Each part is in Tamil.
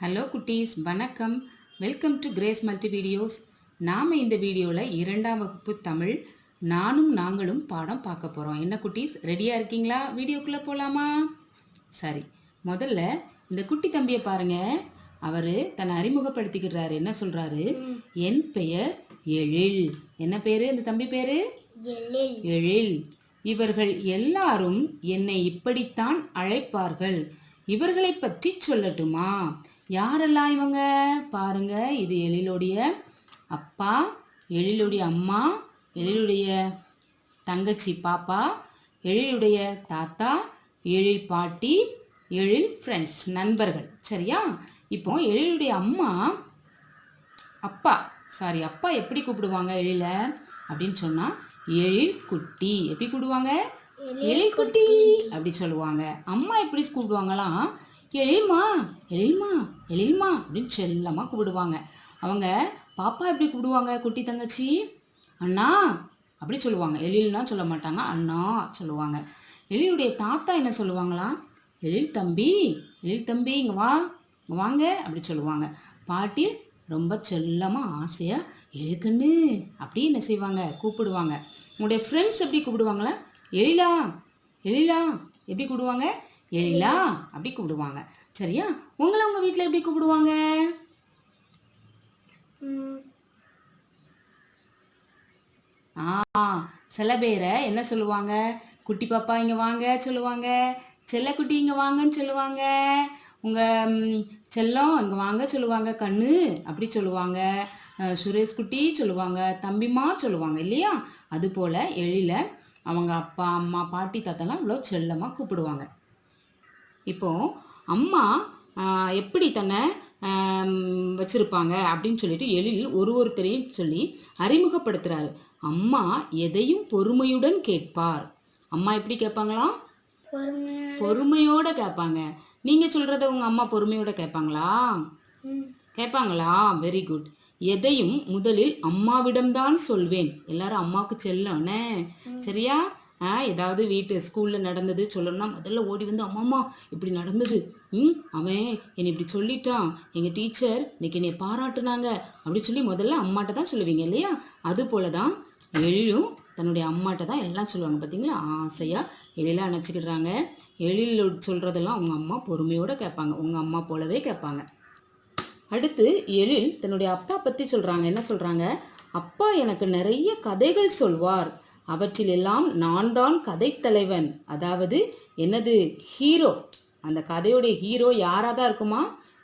ஹலோ குட்டீஸ் வணக்கம். Welcome to Grace multi videos நாம் இந்த வீடியோவில் இரண்டாம் வகுப்பு தமிழ் நானும் நாங்களும் பாடம் பார்க்க போகிறோம் என்ன குட்டீஸ் ரெடியாக இருக்கீங்களா? வீடியோக்குள்ளே போகலாமா சரி முதல்ல இந்த குட்டி தம்பியை பாருங்க. அவர் தன்னை அறிமுகப்படுத்திக்கிறாரு. என்ன சொல்கிறாரு என் பெயர் எழில். என்ன பேர்? இந்த தம்பி பேர்? எழில். இவர்கள் எல்லாரும் என்னை இப்படித்தான் அழைப்பார்கள். இவர்களை பற்றி சொல்லட்டுமா? யாரெல்லாம் இவங்க? பாருங்க இது எழிலுடைய அப்பா எழிலுடைய அம்மா எழிலுடைய தங்கச்சி பாப்பா எழிலுடைய தாத்தா எழில் பாட்டி எழில் ஃப்ரெண்ட்ஸ் நண்பர்கள். சரியா? இப்போ எழிலுடைய அம்மா அப்பா சாரி அப்பா எப்படி கூப்பிடுவாங்க எழில? அப்படின்னு சொன்னா எழில் குட்டி. எப்படி கூப்பிடுவாங்க? எழில் குட்டி. அப்படி சொல்லுவாங்க. அம்மா எப்படி கூப்பிடுவாங்களாம்? எழில்மா எழில்மா எழில்மா அப்படின்னு செல்லமாக கூப்பிடுவாங்க. அவங்க பாப்பா எப்படி கூப்பிடுவாங்க குட்டி தங்கச்சி? அண்ணா அப்படி சொல்லுவாங்க. எழில்னா சொல்ல மாட்டாங்க அண்ணா சொல்லுவாங்க. எழிலுடைய தாத்தா என்ன சொல்லுவாங்களா? எழில் தம்பி எழில் தம்பி இங்கே வா இங்கே வாங்க அப்படி சொல்லுவாங்க. பாட்டி ரொம்ப செல்லமாக ஆசையாக எழுக்குன்னு அப்படி என்ன செய்வாங்க கூப்பிடுவாங்க. உங்களுடைய ஃப்ரெண்ட்ஸ் எப்படி கூப்பிடுவாங்களா? எழிலா எழிலா எப்படி கூப்பிடுவாங்க? எழிலா அப்படி கூப்பிடுவாங்க. சரியா? உங்களை உங்கள் வீட்டில் எப்படி கூப்பிடுவாங்க? ஆ சில பேரை என்ன சொல்லுவாங்க? குட்டி பாப்பா இங்கே வாங்க சொல்லுவாங்க. செல்லக்குட்டி இங்கே வாங்கன்னு சொல்லுவாங்க. உங்கள் செல்லம் இங்கே வாங்க சொல்லுவாங்க. கண்ணு அப்படி சொல்லுவாங்க. சுரேஷ் குட்டி சொல்லுவாங்க. தம்பிமா சொல்லுவாங்க இல்லையா? அதுபோல் எழில அவங்க அப்பா அம்மா பாட்டி தாத்தாலாம் இவ்வளோ செல்லமாக கூப்பிடுவாங்க. இப்போ அம்மா எப்படி தன்னை வச்சிருப்பாங்க? அப்படின்னு சொல்லிட்டு எழில் ஒரு ஒருத்தரையும் சொல்லி அறிமுகப்படுத்துறாரு. அம்மா எதையும் பொறுமையுடன் கேட்பார். அம்மா எப்படி கேட்பாங்களாம் பொறுமையா பொறுமையோட கேட்பாங்க. நீங்க சொல்றத உங்க அம்மா பொறுமையோட கேட்பாங்களா? கேட்பாங்களா? வெரி குட் எதையும் முதலில் அம்மாவிடம்தான் சொல்வேன். எல்லாரும் அம்மாவுக்கு செல்லம்னே. சரியா? ஏதாவது வீட்டு ஸ்கூலில் நடந்தது சொல்லணும்னா முதல்ல ஓடி வந்து அம்மாம்மா இப்படி நடந்தது. ம் அவன் என்னை இப்படி சொல்லிட்டான். எங்கள் டீச்சர் இன்னைக்கு என்னை பாராட்டுனாங்க. அப்படி சொல்லி முதல்ல அம்மாட்ட தான் சொல்லுவீங்க இல்லையா? அது போல தான் எழிலும் தன்னுடைய அம்மாட்ட தான் எல்லாம் சொல்லுவாங்க பார்த்தீங்களா ஆசையாக எழிலாக அணைச்சிக்கிடுறாங்க. எழில் சொல்கிறதெல்லாம் அவங்க அம்மா பொறுமையோடு கேட்பாங்க உங்கள் அம்மா போலவே கேட்பாங்க. அடுத்து எழில் தன்னுடைய அப்பா பற்றி சொல்கிறாங்க என்ன சொல்கிறாங்க அப்பா எனக்கு நிறைய கதைகள் சொல்வார். அவற்றில் எல்லாம் நான் தான் கதைத்தலைவன். அதாவது என்னது ஹீரோ. அந்த கதையுடைய ஹீரோ யாராக தான் இருக்குமா?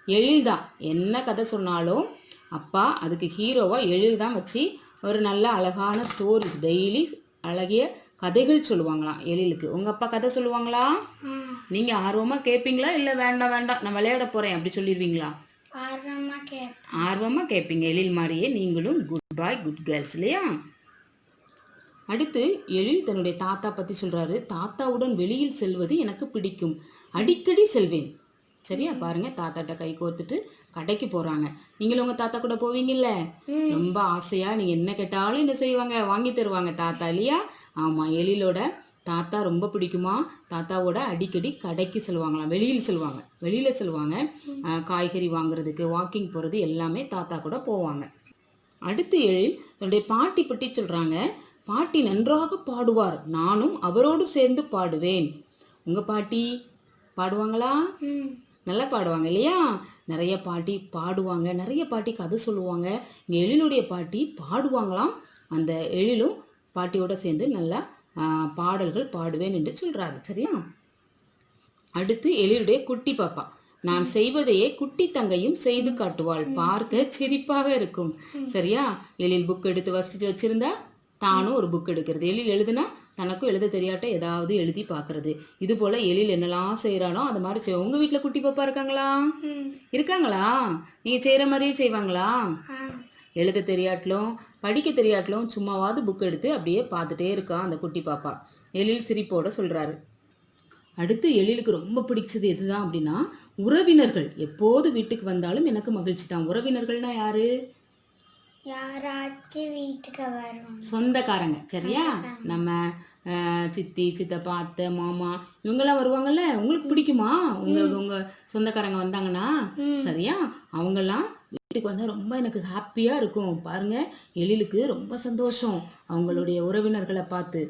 எழில் தான் என்ன கதை சொன்னாலும் அப்பா அதுக்கு ஹீரோவாக எழில் தான் வச்சு ஒரு நல்ல அழகான ஸ்டோரிஸ் டெய்லி அழகிய கதைகள் சொல்லுவாங்களாம் எழிலுக்கு. உங்கள் அப்பா கதை சொல்லுவாங்களா. நீங்கள் ஆர்வமாக கேட்பீங்களா இல்லை வேண்டாம் வேண்டாம். நான் விளையாட போகிறேன் அப்படி சொல்லிடுவீங்களா? ஆர்வமாக கேட்பீங்க எழில் மாதிரியே நீங்களும் குட் பாய் குட் கேர்ள்ஸ் இல்லையா? அடுத்து எழில் தன்னுடைய தாத்தா பற்றி சொல்கிறாரு தாத்தாவுடன் வெளியில் செல்வது எனக்கு பிடிக்கும். அடிக்கடி செல்வேன். சரியா? பாருங்க தாத்தாட்ட கை கோர்த்துட்டு கடைக்கு போகிறாங்க நீங்களும் உங்கள் தாத்தா கூட போவீங்கல்ல? ரொம்ப ஆசையாக நீங்கள் என்ன கேட்டாலும் என்ன செய்வாங்க? வாங்கி தருவாங்க தாத்தா இல்லையா? ஆமாம் எழிலோட தாத்தா ரொம்ப பிடிக்குமா? தாத்தாவோட அடிக்கடி கடைக்கு செல்வாங்களாம். வெளியில் செல்வாங்க. வெளியில் செல்வாங்க. காய்கறி வாங்குறதுக்கு வாக்கிங் போகிறது எல்லாமே தாத்தா கூட போவாங்க. அடுத்து எழில் தன்னுடைய பாட்டி பற்றி சொல்கிறாங்க பாட்டி நன்றாக பாடுவார். நானும் அவரோடு சேர்ந்து பாடுவேன். உங்கள் பாட்டி பாடுவாங்களா? நல்லா பாடுவாங்க இல்லையா? நிறைய பாட்டி பாடுவாங்க. நிறைய பாட்டி கதை சொல்லுவாங்க. இங்கே எழிலுடைய பாட்டி பாடுவாங்களாம். அந்த எழிலும் பாட்டியோட சேர்ந்து நல்லா பாடல்கள் பாடுவேன் என்று சொல்கிறாரு சரியா? அடுத்து எழிலுடைய குட்டி பாப்பா. நான் செய்வதையே குட்டி தங்கையும் செய்து காட்டுவாள். பார்க்க சிரிப்பாக இருக்கும். சரியா? எழில் புக் எடுத்து வசிச்சு வச்சிருந்தா தானும் ஒரு புக் எடுக்கிறது. எழில் எழுதுனா தனக்கும் எழுத தெரியாட்ட ஏதாவது எழுதி பார்க்கறது இது போல எழில் என்னெல்லாம் செய்கிறானோ அது மாதிரி செய். உங்கள் வீட்டில் குட்டி பாப்பா இருக்காங்களா. இருக்காங்களா? நீங்கள் செய்கிற மாதிரியே செய்வாங்களா? எழுத தெரியாட்டிலும் படிக்க தெரியாட்டிலும் சும்மாவாவது புக் எடுத்து அப்படியே பார்த்துட்டே இருக்கான் அந்த குட்டி பாப்பா. எழில் சிரிப்போட சொல்கிறாரு அடுத்து எழிலுக்கு ரொம்ப பிடிச்சது எதுதான் அப்படின்னா உறவினர்கள். எப்போது வீட்டுக்கு வந்தாலும் எனக்கு மகிழ்ச்சி தான். உறவினர்கள்னா யாரு? யாராச்சும் வீட்டுக்கு வருவாங்க சொந்தக்காரங்க சரியா? நம்ம சித்தி சித்தப்பா அத்தை மாமா இவங்கெல்லாம் வருவாங்கல்ல? உங்களுக்கு பிடிக்குமா? உங்க உங்க சொந்தக்காரங்க வந்தாங்கன்னா? சரியா? அவங்கெல்லாம் வீட்டுக்கு வந்தால் ரொம்ப எனக்கு ஹாப்பியாக இருக்கும். பாருங்க எழிலுக்கு ரொம்ப சந்தோஷம். அவங்களுடைய உறவினர்களை பார்த்து.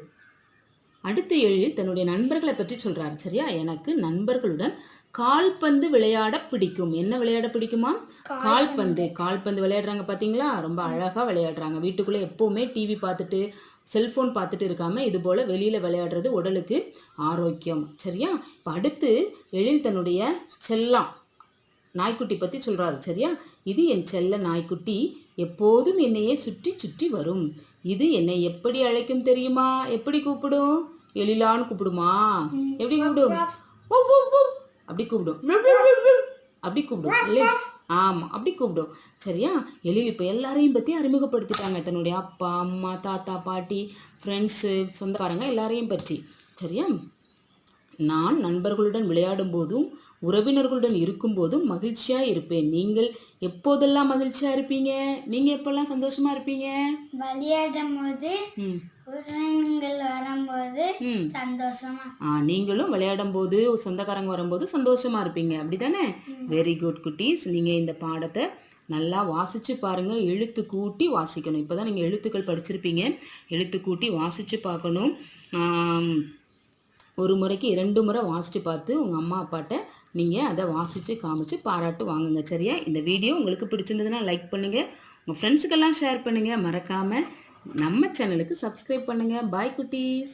அடுத்த எழில் தன்னுடைய நண்பர்களை பற்றி சொல்றாரு சரியா? எனக்கு நண்பர்களுடன் கால்பந்து விளையாட பிடிக்கும். என்ன விளையாட பிடிக்குமா? கால்பந்து. கால்பந்து. விளையாடுறாங்க பாத்தீங்களா? ரொம்ப அழகா விளையாடுறாங்க. வீட்டுக்குள்ள எப்பவுமே டிவி பார்த்துட்டு செல்போன் பார்த்துட்டு இருக்காம இது போல வெளியில விளையாடுறது உடலுக்கு ஆரோக்கியம். சரியா? இப்போ அடுத்து எழில் தன்னுடைய செல்லம் நாய்க்குட்டி பற்றி சொல்கிறாரு சரியா? இது என் செல்ல நாய்க்குட்டி. எப்போதும் என்னையே சுற்றி சுற்றி வரும். இது என்னை எப்படி அழைக்கும் தெரியுமா? எப்படி கூப்பிடும்? எழிலான்னு கூப்பிடுமா? எப்படி கூப்பிடும். அப்படி கூப்பிடும். அப்படி கூப்பிடும். இல்லை ஆமாம் அப்படி கூப்பிடும். சரியா? எழில் இப்போ எல்லாரையும் பற்றி அறிமுகப்படுத்திட்டாங்க. தன்னுடைய அப்பா அம்மா தாத்தா பாட்டி ஃப்ரெண்ட்ஸு சொந்தக்காரங்க எல்லாரையும் பற்றி. சரியா? நான் நண்பர்களுடன் விளையாடும் போதும் உறவினர்களுடன் இருக்கும்போதும் மகிழ்ச்சியாக இருப்பேன். நீங்கள் எப்போதெல்லாம் மகிழ்ச்சியாக இருப்பீங்க? நீங்கள் எப்போல்லாம் சந்தோஷமா இருப்பீங்க? விளையாடும் போது வரும்போது ம். சந்தோஷமா. ஆ நீங்களும் விளையாடும் போது சொந்தக்காரங்க வரும்போது சந்தோஷமா இருப்பீங்க. அப்படிதானே? வெரி குட் குட்டீஸ். நீங்கள் இந்த பாடத்தை நல்லா வாசிச்சு பாருங்க. எழுத்து கூட்டி வாசிக்கணும். இப்போதான் நீங்கள் எழுத்துக்கள் படிச்சிருப்பீங்க. எழுத்து கூட்டி வாசிச்சு பார்க்கணும். ஒரு முறைக்கு இரண்டு முறை வாசித்து பார்த்து உங்கள் அம்மா அப்பாட்ட நீங்கள் அதை வாசித்து காமிச்சு பாராட்டு வாங்குங்க. சரியா? இந்த வீடியோ உங்களுக்கு பிடிச்சிருந்ததுன்னா லைக் பண்ணுங்கள் உங்கள் ஃப்ரெண்ட்ஸுக்கெல்லாம் ஷேர் பண்ணுங்கள் மறக்காமல் நம்ம சேனலுக்கு சப்ஸ்கிரைப் பண்ணுங்கள் பாய் குட்டீஸ்.